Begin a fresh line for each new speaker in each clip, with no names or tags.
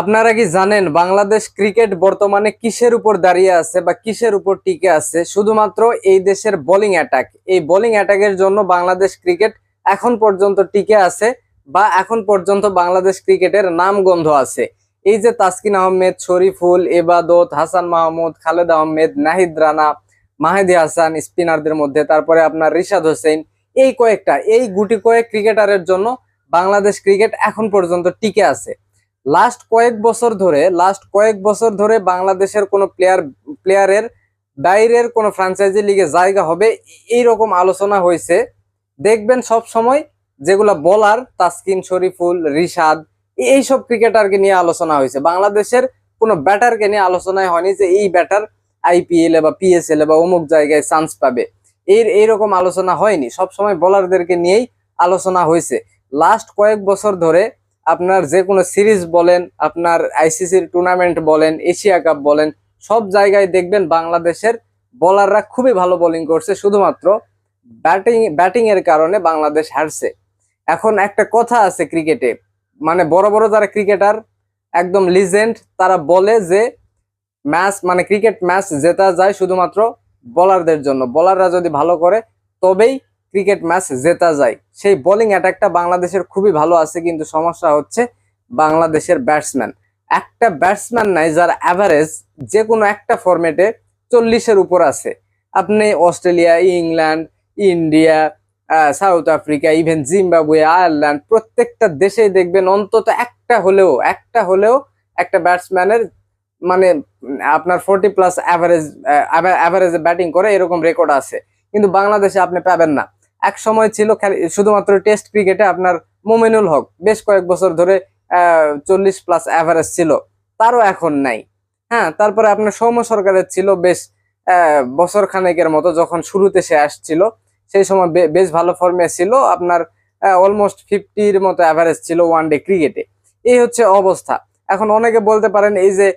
আপনারা কি জানেন বাংলাদেশ ক্রিকেট বর্তমানে কিসের উপর দাঁড়িয়ে আছে বা কিসের উপর টিকে আছে? শুধুমাত্র এই দেশের বোলিং অ্যাটাক এই বোলিং অ্যাটাকের জন্য বাংলাদেশ ক্রিকেট এখন পর্যন্ত টিকে আছে বা এখন পর্যন্ত বাংলাদেশ ক্রিকেটের নাম গন্ধ আছে। এই যে তাসকিন আহমেদ শরীফুল এবাদত হাসান মাহমুদ, খালেদ আহমেদ, নাহিদ রানা, মাহেদি হাসান, স্পিনারদের মধ্যে, তারপরে আপনার রিশাদ হোসেন, এই কয়েকটা, এই গুটি কয়েক ক্রিকেটারের জন্য বাংলাদেশ ক্রিকেট এখন পর্যন্ত টিকে আছে। লাস্ট কয়েক বছর ধরে লাস্ট কয়েক বছর ধরে বাংলাদেশের কোনো প্লেয়ার প্লেয়ারের বাইরের কোনো ফ্র্যাঞ্চাইজি লিগে জায়গা হবে, এই রকম আলোচনা হয়েছে। দেখবেন সব সময় যেগুলা বলার তাসকিন শরীফুল, রিশাদ এইসব ক্রিকেটারকে নিয়ে আলোচনা হয়েছে। বাংলাদেশের কোনো ব্যাটারকে নিয়ে আলোচনায় হয়নি যে এই ব্যাটার আইপিএল বা পিএসএল বা অমুক জায়গায় চান্স পাবে। এর এইরকম আলোচনা হয়নি। সব সময় বোলারদেরকে নিয়েই আলোচনা হয়েছে। লাস্ট কয়েক বছর ধরে আপনার যে কোনো সিরিজ বলেন, আপনার আইসিসির টুর্নামেন্ট বলেন, এশিয়া কাপ বলেন, সব জায়গায় দেখবেন বাংলাদেশের বোলাররা খুবই ভালো বোলিং করছে। শুধুমাত্র ব্যাটিং ব্যাটিং এর কারণে বাংলাদেশ হারছে। এখন একটা কথা আছে ক্রিকেটে মানে বড় বড় যারা ক্রিকেটার, একদম লিজেন্ড তারা বলে যে ম্যাচ মানে ক্রিকেট ম্যাচ জেতা যায় শুধুমাত্র বোলারদের জন্য। বোলাররা যদি ভালো করে, তবেই ক্রিকেট ম্যাচ জেতা যায়। সেই বোলিং অ্যাটাকটা বাংলাদেশের খুবই ভালো আছে, কিন্তু সমস্যা হচ্ছে বাংলাদেশের ব্যাটসম্যান একটা ব্যাটসম্যান নাই যার অ্যাভারেজ যে কোনো একটা ফরম্যাটে চল্লিশের উপর আছে। আপনি Australia, England, India South Africa even Zimbabwe, Ireland, প্রত্যেকটা দেশেই দেখবেন অন্তত একটা হলেও একটা হলেও একটা ব্যাটসম্যানের মানে আপনার ফোর্টি প্লাস অ্যাভারেজ অ্যাভারেজে ব্যাটিং করে এরকম রেকর্ড আছে। কিন্তু বাংলাদেশে আপনি পাবেন না। এক সময় ছিল শুধুমাত্র টেস্ট ক্রিকেটে আপনার মোমিনুল হক। বেশ কয়েক বছর ধরে চল্লিশ প্লাস অ্যাভারেজ ছিল। তারও এখন নাই। হ্যাঁ তারপরে আপনার সৌম্য সরকারের ছিল বেশ বছর খানেকের মতো যখন শুরুতে সে আসছিল, সেই সময় বেশ ভালো ফর্মে ছিল। আপনার অলমোস্ট ফিফটির মতো অ্যাভারেজ ছিল ওয়ান ডে ক্রিকেটে এই হচ্ছে অবস্থা। এখন অনেকে বলতে পারেন, এই যে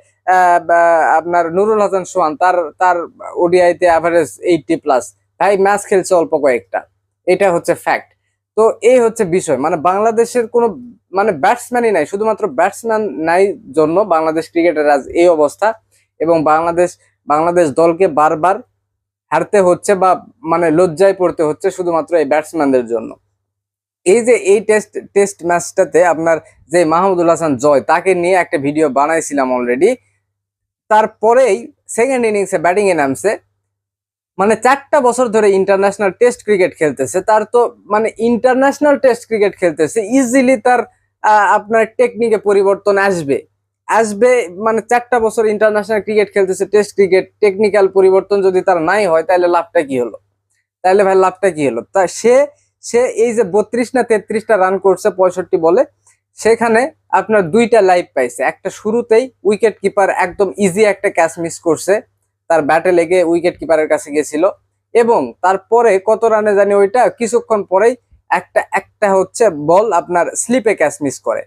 আপনার নুরুল হাসান সোহান, তার তার ওডিআইতে অ্যাভারেজ এইটটি প্লাস ভাই ম্যাচ খেলছে অল্প কয়েকটা। এটা হচ্ছে ফ্যাক্ট তো এই হচ্ছে বিষয়। মানে বাংলাদেশের কোনো মানে ব্যাটসম্যানই নাই, শুধুমাত্র ব্যাটসম্যান নাই জন্য বাংলাদেশ ক্রিকেটের আজ এই অবস্থা এবং বাংলাদেশ বাংলাদেশ দলকে বারবার হারতে হচ্ছে বা মানে লজ্জায় পড়তে হচ্ছে শুধুমাত্র এই ব্যাটসম্যানদের জন্য। এই যে এই টেস্ট টেস্ট ম্যাচটাতে আপনার যে মাহমুদুল হাসান জয়, তাকে নিয়ে একটা ভিডিও বানাইছিলাম অলরেডি তারপরেই সেকেন্ড ইনিংসে ব্যাটিংয়ে নামছে। মানে চারটা বছর ধরে ইন্টারন্যাশনাল টেস্ট ক্রিকেট খেলতেছে, তার তো মানে ইন্টারন্যাশনাল টেস্ট ক্রিকেট খেলতেছে ইজিলি তার আপনার টেকনিকে পরিবর্তন আসবে। আসবে মানে চারটা বছর ইন্টারন্যাশনাল ক্রিকেট খেলতেছে টেস্ট ক্রিকেট টেকনিক্যাল পরিবর্তন যদি তার নাই হয়, তাহলে লাভটা কি হলো? তাহলে ভাই লাভটা কি হলো? তা সে সে এই যে বত্রিশ না তেত্রিশটা রান করছে পঁয়ষট্টি বলে, সেখানে আপনার দুইটা লাইভ পাইছে। একটা শুরুতেই উইকেট কিপার একদম ইজি একটা ক্যাচ মিস করছে। তার ব্যাটে লেগে উইকেট কিপারের কাছে গেছিল এবং তারপরে কত রানে জানি ওইটা, কিছুক্ষণ পরেই একটা একটা হচ্ছে বল আপনার স্লিপে ক্যাচ মিস করে।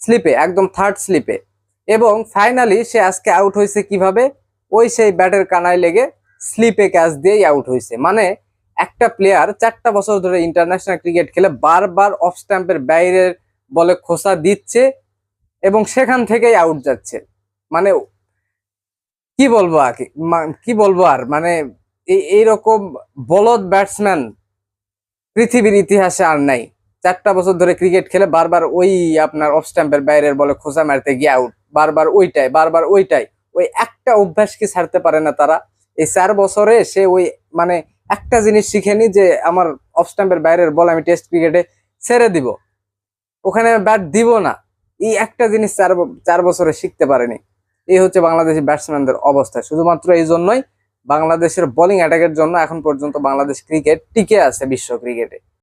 স্লিপে, একদম থার্ড স্লিপে। এবং ফাইনালি সে আজকে আউট হয়েছে কীভাবে? ওই সেই ব্যাটের কানায় লেগে স্লিপে ক্যাচ দিয়েই আউট হয়েছে। মানে একটা প্লেয়ার চারটা বছর ধরে ইন্টারন্যাশনাল ক্রিকেট খেলে বারবার অফ স্ট্যাম্পের বাইরের বলে খোসা দিচ্ছে এবং সেখান থেকেই আউট যাচ্ছে। মানে কি বলব আর কি? বলব আর? মানে এই- এইরকম বলদ ব্যাটসম্যান পৃথিবীর ইতিহাসে আর নাই। চারটা বছর ধরে ক্রিকেট খেলে বারবার ওই আপনার অফ স্ট্যাম্পের বাইরের বলে খোসা মারতে গিয়ে আউট বারবার ওইটাই বারবার ওইটাই। ওই একটা অভ্যাস কি ছাড়তে পারে না তারা? এই চার বছরে সে ওই মানে একটা জিনিস শিখেনি যে আমার অফ স্ট্যাম্পের বাইরের বল আমি টেস্ট ক্রিকেটে ছেড়ে দিব। ওখানে ব্যাট দিব না। এই একটা জিনিস চার চার বছরে শিখতে পারেনি। এই হচ্ছে বাংলাদেশি ব্যাটসম্যানদের অবস্থা। শুধুমাত্র এই জন্যই বাংলাদেশের বোলিং অ্যাটাকের জন্য এখন পর্যন্ত বাংলাদেশ ক্রিকেট টিকে আছে বিশ্ব ক্রিকেটে